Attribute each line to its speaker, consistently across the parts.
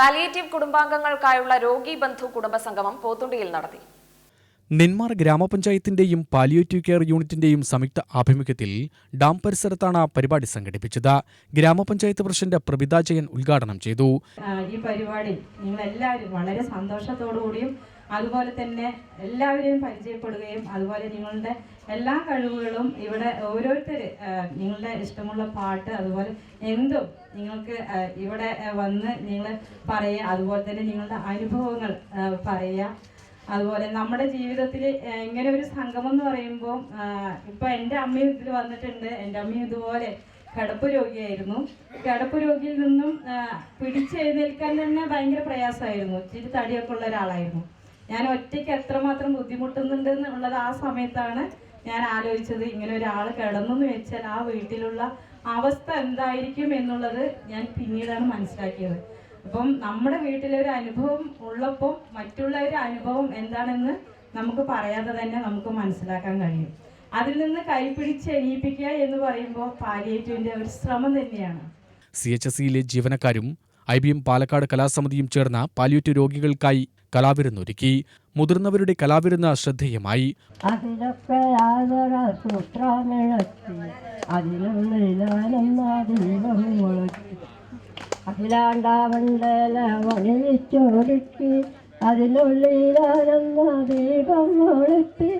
Speaker 1: Palliative കുടുംബാംഗങ്ങൾക്കായുള്ള രോഗി ബന്ധു കുടുംബ സംഗമം പോത്തുണ്ടിയിൽ നടത്തി.
Speaker 2: നെന്മാർ ഗ്രാമപഞ്ചായത്തിന്റെയും പാലിയേറ്റീവ് കെയർ യൂണിറ്റിന്റെയും സംയുക്ത ആഭിമുഖ്യത്തിൽ ഡാം പരിസരത്താണ് പരിപാടി സംഘടിപ്പിച്ചത്. ഗ്രാമപഞ്ചായത്ത് പ്രസിഡന്റ് പ്രഭിത ജയൻ ഉദ്ഘാടനം ചെയ്തു.
Speaker 3: ഈ പരിപാടി നിങ്ങളെല്ലാവരും വളരെ സന്തോഷത്തോടു കൂടിയും അതുപോലെ തന്നെ എല്ലാവരെയും പരിചയപ്പെടുകയും അതുപോലെ നിങ്ങളുടെ എല്ലാ കഴിവുകളും ഇവിടെ ഓരോരുത്തർ നിങ്ങളുടെ ഇഷ്ടമുള്ള പാട്ട് അതുപോലെ എന്തും നിങ്ങൾക്ക് ഇവിടെ വന്ന് നിങ്ങൾ പറയുക അതുപോലെ തന്നെ നിങ്ങളുടെ അനുഭവങ്ങൾ പറയുക. അതുപോലെ നമ്മുടെ ജീവിതത്തിൽ ഇങ്ങനെ ഒരു സംഗമം എന്ന് പറയുമ്പോൾ ഇപ്പൊ എന്റെ അമ്മയും ഇതിൽ വന്നിട്ടുണ്ട്. എന്റെ അമ്മയും ഇതുപോലെ കിടപ്പ് രോഗിയായിരുന്നു. കിടപ്പ് രോഗിയിൽ നിന്നും പിടിച്ചെഴുന്നേൽക്കാൻ തന്നെ ഭയങ്കര പ്രയാസമായിരുന്നു. ഇച്ചിരി തടിയൊക്കെ ഉള്ള ഒരാളായിരുന്നു. ഞാൻ ഒറ്റയ്ക്ക് എത്രമാത്രം ബുദ്ധിമുട്ടുന്നുണ്ട് എന്നുള്ളത് ആ സമയത്താണ് ഞാൻ ആലോചിച്ചത്. ഇങ്ങനെ ഒരാൾ കിടന്നു എന്ന് വെച്ചാൽ ആ വീട്ടിലുള്ള അവസ്ഥ എന്തായിരിക്കും എന്നുള്ളത് ഞാൻ പിന്നീടാണ് മനസ്സിലാക്കിയത്. അപ്പം നമ്മുടെ വീട്ടിലെ ഒരു അനുഭവം ഉള്ളപ്പോൾ മറ്റുള്ളവരുടെ അനുഭവം എന്താണെന്ന് നമുക്ക് പറയാതെ തന്നെ നമുക്ക് മനസ്സിലാക്കാൻ കഴിയും. അതിൽ നിന്ന് കൈപിടിച്ച് എണീപ്പിക്കുക എന്ന് പറയുമ്പോൾ പാലിയേറ്റീവിന്റെ ഒരു ശ്രമം തന്നെയാണ്.
Speaker 2: സി എച്ച് എസ് സിയിലെ ജീവനക്കാരും ഐ ബി എം പാലക്കാട് കലാസമിതിയും ചേർന്ന പാലിയേറ്റീവ് രോഗികൾക്കായി കലാവിരുന്നൊരുക്കി. മുതിർന്നവരുടെ കലാവിരുന്ന് ശ്രദ്ധേയമായി.
Speaker 4: അതിനുള്ളിലാനെന്ന ദീപം മുളക്കി അഖിലാണ്ടാവണ്ടല വണിച്ചൊരുക്കി അതിനുള്ളിലാനെന്ന ദീപം മുളക്കി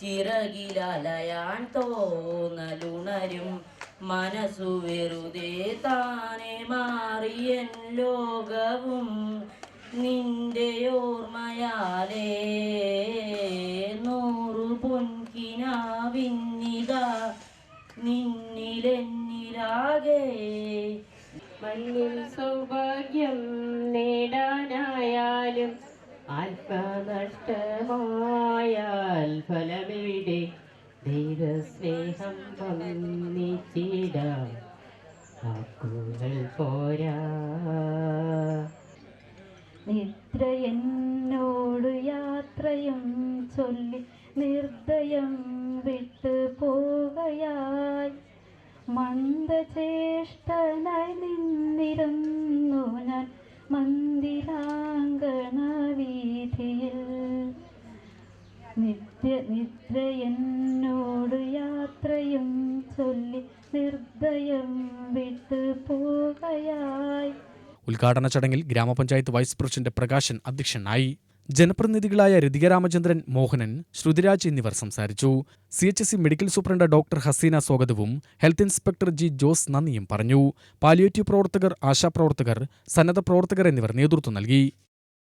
Speaker 5: ചിറകിലലയാൻ തോന്നലുണരും. മനസ്സു വെറുതെ താനെ മാറിയൻ ലോകവും നിന്റെ ഓർമ്മയാലേ. നൂറു പൊൻകിനാവിന്നിത നിന്നിലെന്നിലാകെ.
Speaker 4: മണ്ണിൽ സൗഭാഗ്യം നേടാനായാലും ആത്മനഷ്ടമായാൽ ഫലമെവിടെ? ദൈവസ്നേഹം വന്നിച്ചിടാം. വാക്കുകൾ പോരാ.
Speaker 6: നിദ്ര എന്നോട് യാത്രയും ചൊല്ലി നിർദ്ദയം വിട്ടു പോകയായി മന്ദചേഷ്ടനായി നിന്നിരുന്നു ഞാൻ മന്ദിരാങ്കണ നിദ്ര നിദ്ര യാത്രയും ചൊല്ലി നിർദ്ദയം വിട്ടു പോകയായി.
Speaker 2: ഉദ്ഘാടന ചടങ്ങിൽ ഗ്രാമപഞ്ചായത്ത് വൈസ് പ്രസിഡന്റ് പ്രകാശൻ അധ്യക്ഷനായി ജനപ്രതിനിധികളായ രതിക രാമചന്ദ്രൻ മോഹനൻ ശ്രുതിരാജ് എന്നിവർ സംസാരിച്ചു. C H C medical superintendent doctor Haseena സ്വാഗതവും ഹെൽത്ത് ഇൻസ്പെക്ടർ ജി ജോസ് നന്ദിയും പറഞ്ഞു. പാലിയേറ്റീവ് പ്രവർത്തകർ ആശാപ്രവർത്തകർ സന്നദ്ധ പ്രവർത്തകർ എന്നിവർ നേതൃത്വം നൽകി.